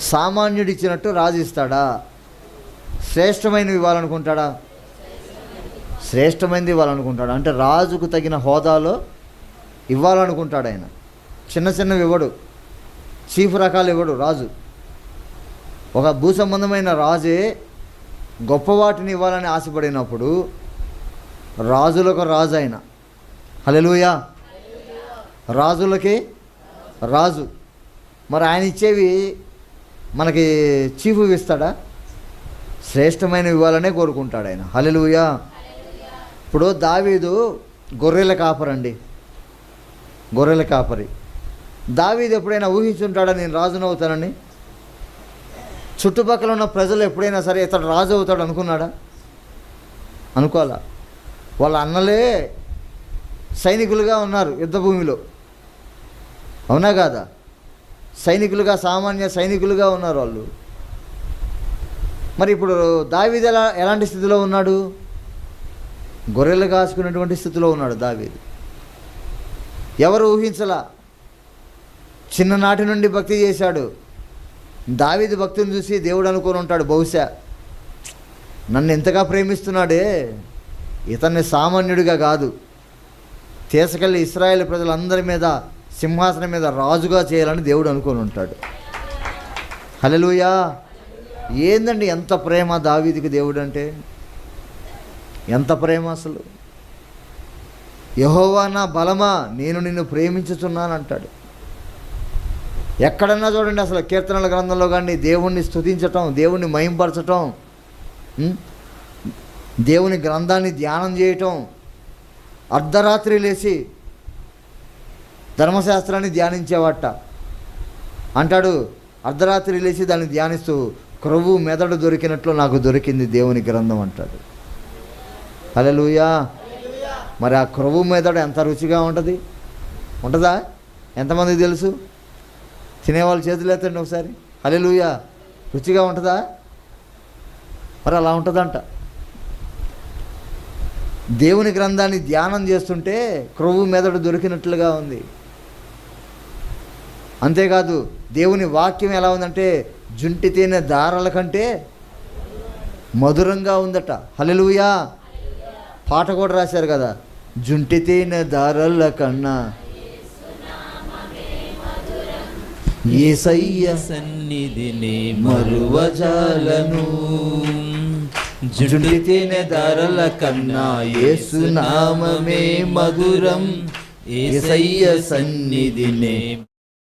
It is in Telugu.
సామాన్యుడు ఇచ్చినట్టు రాజు ఇస్తాడా శ్రేష్టమైనవి ఇవ్వాలనుకుంటాడా? శ్రేష్టమైనది ఇవ్వాలనుకుంటాడు? అంటే రాజుకు తగిన హోదాలో ఇవ్వాలనుకుంటాడు ఆయన. చిన్న చిన్నవి ఇవ్వడు. చీఫ్ రకాలు ఇవ్వడు రాజు. ఒక భూ సంబంధమైన రాజే గొప్ప వాటిని ఇవ్వాలని ఆశపడినప్పుడు రాజులకు రాజు ఆయన. హలెలుయా రాజులకి రాజు. మరి ఆయన ఇచ్చేవి మనకి చీఫ్ ఇస్తాడా? శ్రేష్టమైనవి ఇవ్వాలనే కోరుకుంటాడు ఆయన. హల్లెలూయా. ఇప్పుడు దావీదు గొర్రెల కాపరండి. గొర్రెల కాపరి. దావీదు ఎప్పుడైనా ఊహించుంటాడా నేను రాజును అవుతానని చుట్టుపక్కల ఉన్న ప్రజలు ఎప్పుడైనా సరే ఇతడు రాజు అవుతాడు అనుకున్నాడా? అనుకోవాలా? వాళ్ళ అన్నలే సైనికులుగా ఉన్నారు యుద్ధభూమిలో అవునా కాదా? సైనికులుగా సామాన్య సైనికులుగా ఉన్నారు వాళ్ళు. మరి ఇప్పుడు దావీదు ఎలా ఎలాంటి స్థితిలో ఉన్నాడు? గొర్రెలు కాసుకున్నటువంటి స్థితిలో ఉన్నాడు దావీదు. ఎవరు ఊహించలా? చిన్ననాటి నుండి భక్తి చేశాడు. దావీది భక్తిని చూసి దేవుడు అనుకొని ఉంటాడు బహుశా నన్ను ఎంతగా ప్రేమిస్తున్నాడే? ఇతన్ని సామాన్యుడిగా కాదు. తీసుకెళ్ళి ఇస్రాయేల్ ప్రజలందరి మీద సింహాసనం మీద రాజుగా చేయాలని దేవుడు అనుకొని ఉంటాడు. హలలుయా ఏందండి ఎంత ప్రేమ దావీదికి దేవుడు అంటే ఎంత ప్రేమ అసలు? యహోవా నా బలమా నేను నిన్ను ప్రేమించుతున్నాను అంటాడు ఎక్కడన్నా చూడండి అసలు కీర్తనల గ్రంథంలో కానీ దేవుణ్ణి స్థుతించటం దేవుణ్ణి మయంపరచటం దేవుని గ్రంథాన్ని ధ్యానం చేయటం అర్ధరాత్రి లేచి ధర్మశాస్త్రాన్ని ధ్యానించేవాట. అంటాడు అర్ధరాత్రి లేచి దాన్ని ధ్యానిస్తూ క్రొవ్వు మెదడు దొరికినట్లు నాకు దొరికింది దేవుని గ్రంథం అంటాడు. అలెలుయా మరి ఆ క్రొవ్వు మెదడు ఎంత రుచిగా ఉంటుంది? ఉంటుందా? ఎంతమందికి తెలుసు? తినేవాళ్ళు చేతులు ఎత్తండి ఒకసారి. అలెలుయా రుచిగా ఉంటుందా? మరి అలా ఉంటుందంట. దేవుని గ్రంథాన్ని ధ్యానం చేస్తుంటే క్రొవ్వు మెదడు దొరికినట్లుగా ఉంది. అంతేకాదు దేవుని వాక్యం ఎలా ఉందంటే జుంటి తేనె దారాల కంటే మధురంగా ఉందట. హలలుయా పాట కూడా రాశారు కదా. జుంటి తేనె దారాల కన్నా ఏసయ్య సన్నిధిని మరువజాలను. జుంటి తేనె దారల కన్నా యేసునామమే మధురం. ఏసయ్య సన్నిధినే